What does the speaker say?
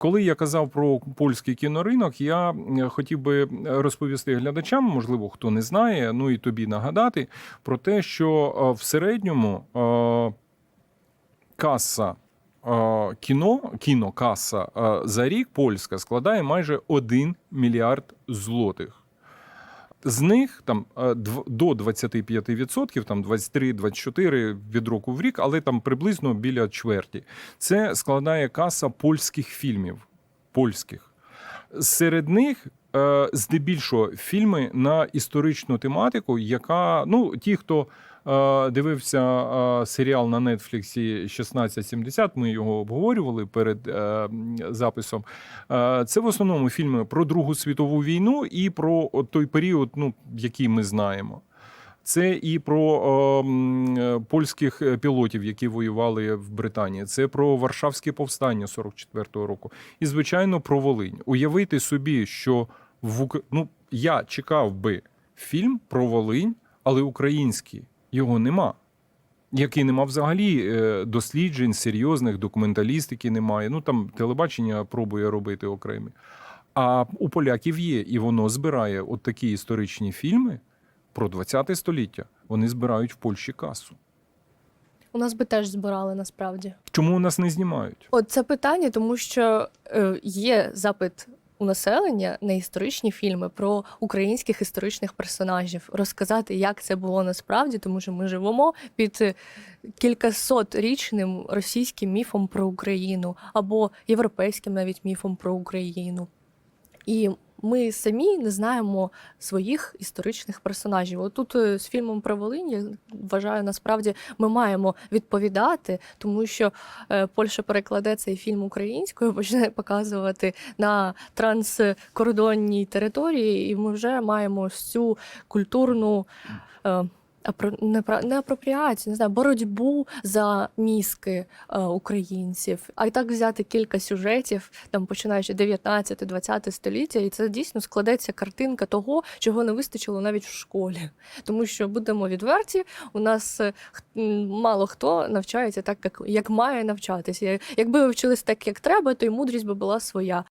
Коли я казав про польський кіноринок, я е, хотів би розповісти глядачам, можливо, хто не знає, ну і тобі нагадати про те, що е, в середньому е, каса кіно, кінокаса за рік польська складає майже 1 мільярд злотих. З них там е, до 25%, там 23-24 від року в рік, але там приблизно біля чверті. Це складає каса польських фільмів. Польських. Серед них е, здебільшого фільми на історичну тематику, яка ну ті, хто дивився е, серіал на Нетфліксі 1670, ми його обговорювали перед е, записом. Е, це в основному фільми про Другу світову війну і про той період, ну який ми знаємо. Це і про е, е, польських е, пілотів, які воювали в Британії. Це про Варшавське повстання 44-го року. І, звичайно, про Волинь. Уявити собі, що в Ук... ну, я чекав би фільм про Волинь, але український його нема. Який нема взагалі е, досліджень, серйозних, документалістики немає. Ну там телебачення пробує робити окремі. А у поляків є, і воно збирає от такі історичні фільми про 20 століття. Вони збирають в Польщі касу. У нас би теж збирали насправді. Чому у нас не знімають? От це питання, тому що е, є запит у населення на історичні фільми про українських історичних персонажів, розказати, як це було насправді, тому що ми живемо під е, кількасотрічним російським міфом про Україну або європейським навіть міфом про Україну. І ми самі не знаємо своїх історичних персонажів. Отут е, з фільмом про Волинь, я вважаю, насправді ми маємо відповідати, тому що е, Польща перекладе цей фільм українською, почне показувати на транскордонній території, і ми вже маємо цю культурну. Апро- не про- не не знаю, боротьбу за мізки е, українців. А й так взяти кілька сюжетів, там починаючи 19-20 століття, і це дійсно складеться картинка того, чого не вистачило навіть в школі. Тому що будемо відверті, у нас е, мало хто навчається так, як, як має навчатися. Якби ви вчились так, як треба, то й мудрість би була своя.